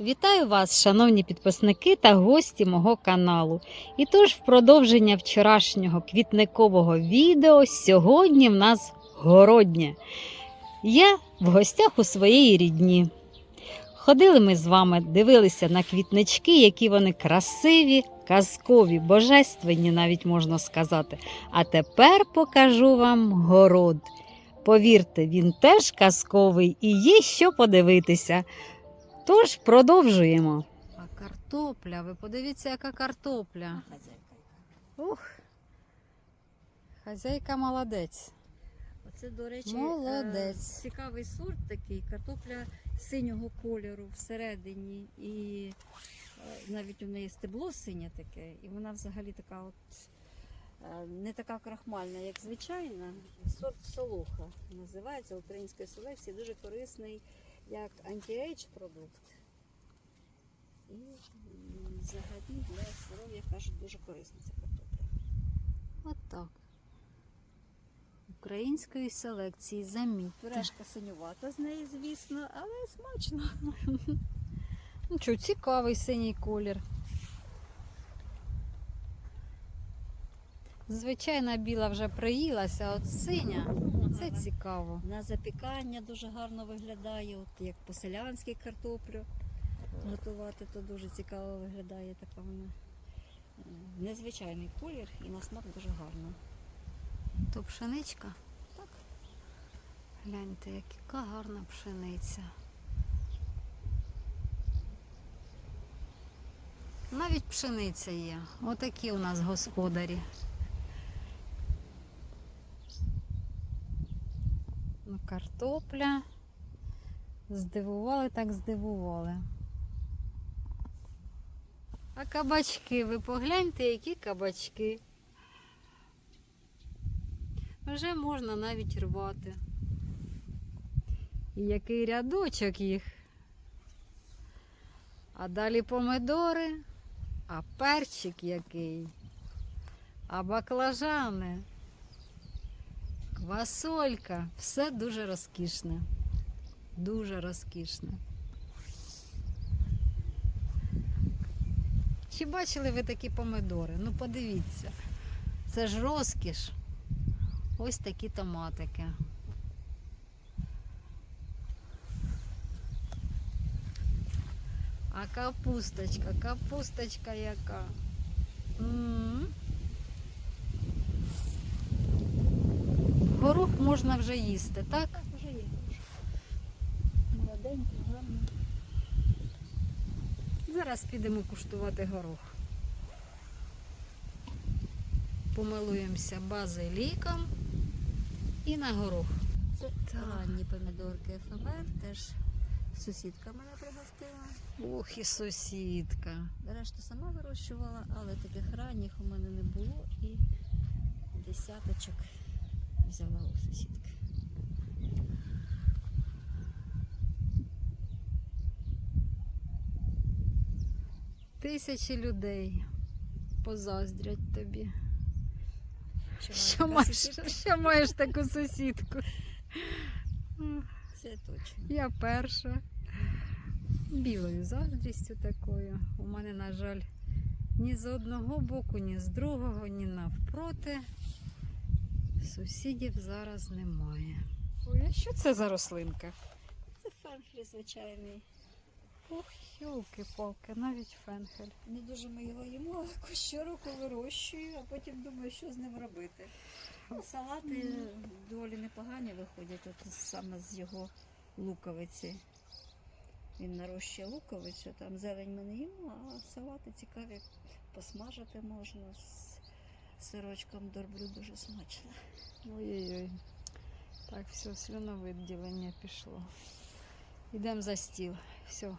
Вітаю вас, шановні підписники та гості мого каналу. І тож, в продовження вчорашнього квітникового відео, сьогодні в нас городнє. Я в гостях у своєї рідні. Ходили ми з вами, дивилися на квітнички, які вони красиві, казкові, божественні, навіть можна сказати. А тепер покажу вам город. Повірте, він теж казковий і є що подивитися. Тож продовжуємо. А картопля, ви подивіться, яка картопля. Ух. Хазяйка молодець. Оце, до речі, Молодець. е, цікавий сорт такий, картопля синього кольору всередині. І е, навіть у неї стебло синє таке, і вона взагалі така от е, не така крахмальна, як звичайна. Сорт солоха називається української селекції, дуже корисний як анті-ейдж продукт. І взагалі для здоров'я кажуть дуже корисна ця картопля. От так. Української селекції замітьте. Пюрешка синювата з неї, звісно, але смачно. Ну що, цікавий синій колір. Звичайна біла вже приїлася, от синя це цікаво. На запікання дуже гарно виглядає, от як по-селянськи картоплю готувати, то дуже цікаво виглядає така вона. е, Незвичайний колір і на смак дуже гарно. То пшеничка. Так. Гляньте, яка гарна пшениця. Навіть пшениця є. Отакі у нас господарі. Картопля. Здивували, так здивували. А кабачки, ви погляньте, які кабачки. Вже можна навіть рвати. І який рядочок їх. А далі помидори, а перчик який, а баклажани, квасолька. Все дуже розкішне. Дуже розкішне. Чи бачили ви такі помидори? Ну подивіться. Це ж розкіш. Ось такі томатики. А капусточка, капусточка яка. М. Горох можна вже їсти, так? Так, вже є. Молоденький, гарний. Зараз підемо куштувати горох. Помилуємося базиліком і на горох. Це ранні помідорки ефемер, теж сусідка мене пригостила. Ух, і сусідка. Решту сама вирощувала, але таких ранніх у мене не було і десяточок взяла у сусідки. Тисячі людей позаздрять тобі. Що маєш, що маєш таку сусідку? Це точно. Я перша. Білою заздрістю такою. У мене, на жаль, ні з одного боку, ні з другого, ні навпроти. Сусідів зараз немає. Ой, а що це за рослинка? Це фенхель звичайний. Ох, йолки-палки, навіть фенхель. Не дуже ми його їмо, а щороку вирощую, а потім думаю, що з ним робити. Салати доволі непогані виходять, от саме з його луковиці. Він нарощує луковицю, там зелень ми не їмо, а салати цікаві, посмажити можна з сирочком дорблю дуже смачно. Ой-ой-ой. Так, все, слюновиділення пішло. Йдемо за стіл. Все.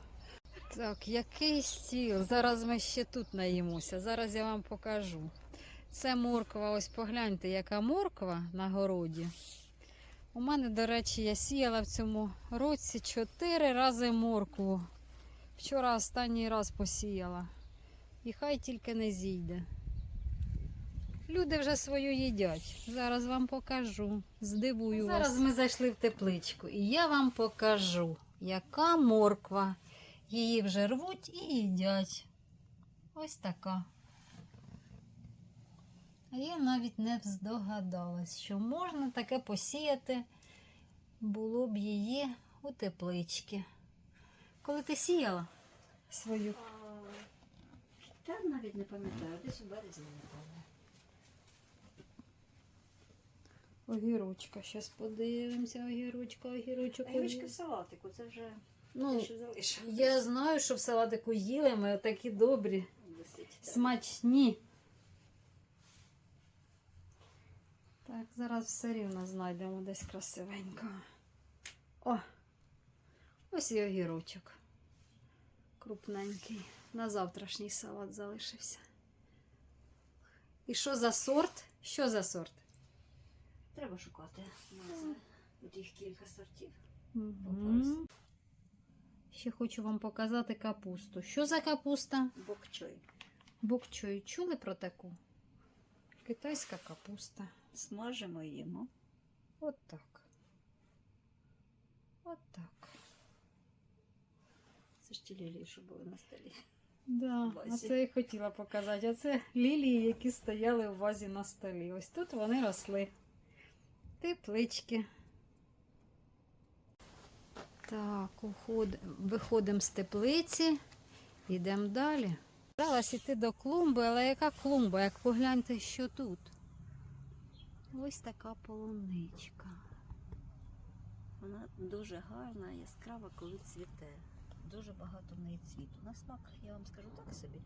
Так, який стіл? Зараз ми ще тут наїмося. Зараз я вам покажу. Це морква. Ось погляньте, яка морква на городі. У мене, до речі, я сіяла в цьому році чотири рази моркву. Вчора останній раз посіяла. І хай тільки не зійде. Люди вже свою їдять. Зараз вам покажу. Здивую вас. Зараз ми зайшли в тепличку, і я вам покажу, яка морква, Її вже рвуть і їдять. Ось така. А я навіть не здогадалась, що можна таке посіяти, було б її у тепличці. Коли ти сіяла свою Та навіть не пам'ятаю, десь у березні, напевно. Огірочка, зараз подивимося, огірочка, огірочок. Грибочки в салатику, це вже Ну, те, що залишилось. я знаю, що в салатику їли ми такі добрі. Так. Смачні. Так, зараз все рівно знайдемо десь красивенько. О! Ось і огірочок. Крупненький. На завтрашній салат залишився. І що за сорт? Що за сорт? Треба шукати. Тут їх кілька сортів. Мгм. Ще хочу вам показати капусту. Що за капуста? Бокчой. Бокчой. Чули про таку? Китайська капуста. Смажимо їмо. От так. От так. Це ж ті лілії, що були на столі. Да, вазі. оце і хотіла показати. Оце лілії, які стояли в вазі на столі. Ось тут вони росли. Теплички. Так, виходимо з теплиці, йдемо далі. Старалась іти до клумби, але яка клумба? Як погляньте, що тут? Ось така полуничка. Вона дуже гарна, яскрава, коли цвіте. Дуже багато в неї цвіту. На смак, я вам скажу так собі,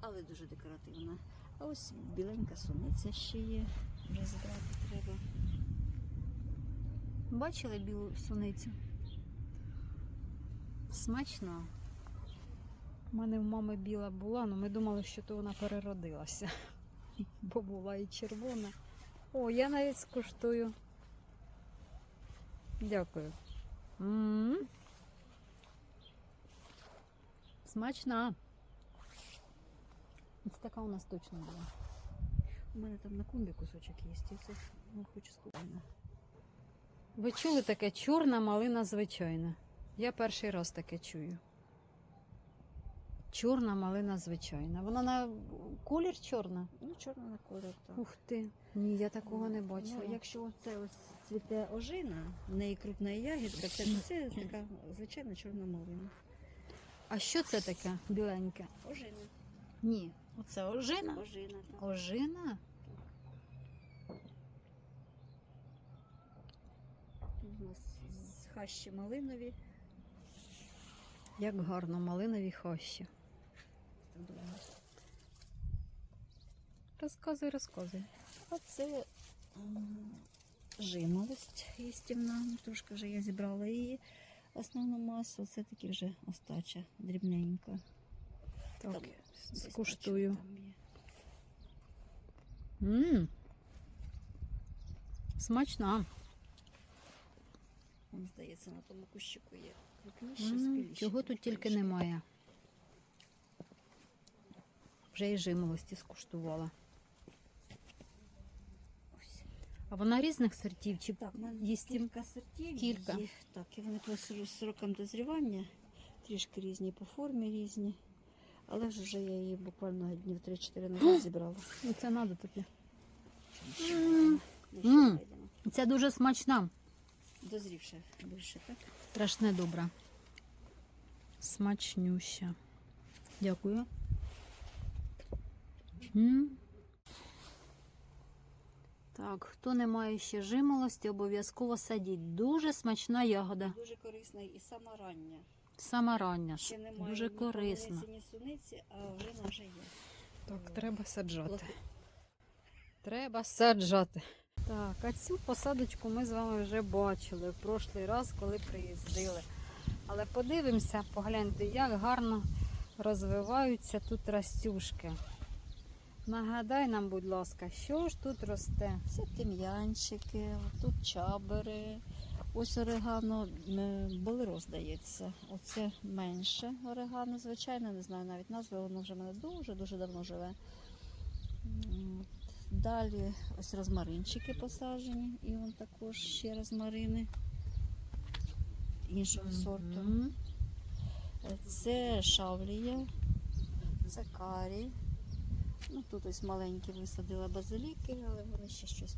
але дуже декоративна. А ось біленька суниця ще є. Вже збирати треба. Бачили білу суницю? Смачно. У мене в мами біла була, але ми думали, що то вона переродилася. Бо була і червона. О, я навіть скуштую. Дякую. м Смачна. Ось така у нас точно була. У мене там на клумбі кусочок є, і це ну, хочу. Ви чули таке чорна малина звичайна? Я перший раз таке чую. Чорна малина звичайна. Вона на колір чорна. Ну, чорна на колір, так. Ух ти. Ні, я такого не бачила. Ну, якщо це ось цвіте ожина, в неї крупна ягідка, це, це така звичайна чорна малина. А що це таке біленьке? Ожина. Ні. Оце ожина. Ожина. Так. Ожина? Тут у нас з хащі малинові. Як гарно, малинові хащі. Розказуй, розказуй. А це жимолость їстівна. Трошки вже я зібрала її. Основну масу це таки вже остача дрібненька. Так, Там скуштую. Смачна. Мені здається, на тому кущику є крупніше. Чого тут тільки немає. Вже і жимолості скуштувала. А вона різних сортів чи Так, їстів? кілька сортів. Кілька. Є. Так, і вони по срокам дозрівання трішки різні, по формі різні. Але ж вже я її буквально днів 3-4 назад зібрала. Ну, Це треба тобі. Це дуже смачна. Дозрівше більше, так? Страшне добре. Смачнюща. Дякую. М. Так, хто не має ще жимолості, обов'язково садіть. Дуже смачна ягода. Дуже корисна і сама рання. Сама рання. Ще немає Дуже ні корисна. полуниці, ні суниці, а вже вже є. Так, треба саджати. Треба саджати. Так, а цю посадочку ми з вами вже бачили в прошлий раз, коли приїздили. Але подивимося, погляньте, як гарно розвиваються тут растюшки. Нагадай нам, будь ласка, що ж тут росте? Це тим'янчики, тут чабери. Ось орегано болеро, здається. Оце менше орегано, звичайно, не знаю навіть назви, воно вже в мене дуже-дуже давно живе. Далі ось розмаринчики посаджені, і вон також ще розмарини іншого сорту. Це шавлія, це карі. Ну, тут ось маленькі висадила базиліки, але вони ще щось,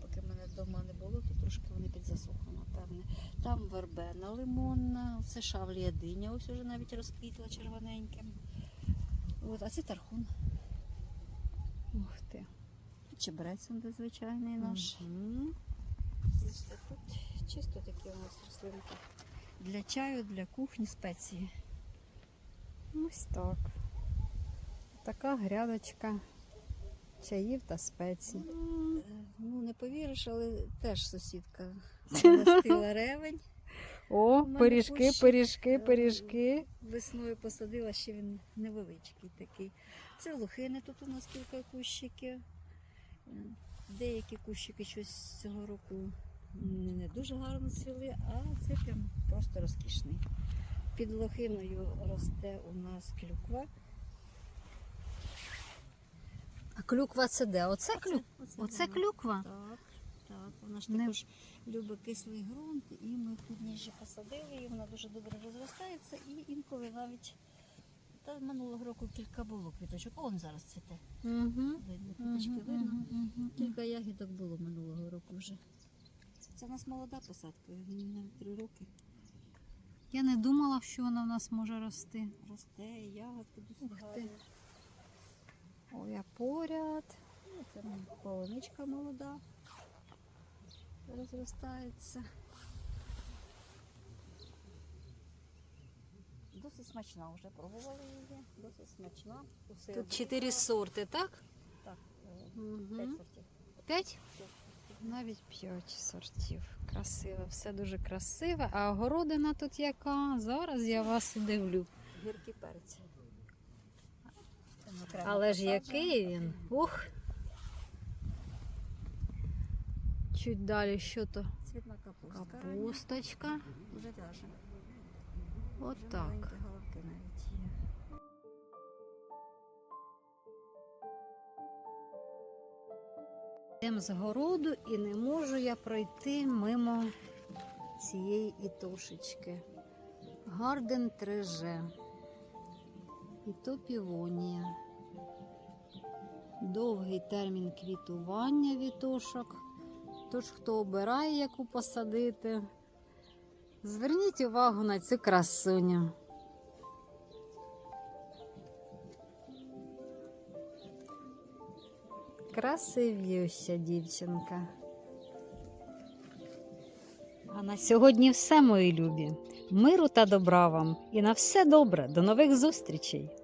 поки мене вдома не було, то трошки вони підзасохли, напевне. Там вербена лимонна, це шавлія диня, ось уже навіть розквітла червоненьким. От, а це тархун. Ух ти. Чебрець он де звичайний наш. І тут чисто такі у нас рослинки. Для чаю, для кухні спеції. Ось так. Така грядочка чаїв та спецій. Е, Ну, не повіриш, але теж сусідка замостила ревень. О, пиріжки, пиріжки, е, пиріжки. Весною посадила, ще він невеличкий такий. Це лохини, тут у нас кілька кущиків. Деякі кущики щось цього року не не дуже гарно цвіли, а це прям просто розкішний. Під лохиною росте у нас клюква. А клюква це де? Оце, клю... Оце вона. клюква? Так, так. Вона ж Не- також любить кислий ґрунт, і ми тут ніжі посадили, і вона дуже добре розростається, і інколи навіть та минулого року кілька було квіточок. О, он зараз цвіте. Угу. Видно, квіточки видно. Кілька ягідок було минулого року вже. Це у нас молода посадка, навіть три роки. Я не думала, що вона в нас може рости. Росте, ягодки ти. Ой, а поряд. Ну, Це полуничка молода. Розростається. Досить смачна, вже пробували її. Досить смачна. Усе Тут чотири сорти, так? Так, е, Угу. п'ять сортів. П'ять? Навіть п'ять сортів. Красиво, все дуже красиве. А огородина тут яка? Зараз я вас удивлю. Гіркий перець. Але ж який він? Ух! Чуть далі що то? Цвітна капуста. Капусточка. Вже в'яже. От Вже так. головки. Йдемо з городу і не можу я пройти мимо цієї ітошечки. Гарден 3G. І то. Довгий термін квітування вітошок. Тож, хто обирає, яку посадити, зверніть увагу на цю красуню. Красивюща дівчинка. А на сьогодні все, мої любі. Миру та добра вам і на все добре. До нових зустрічей!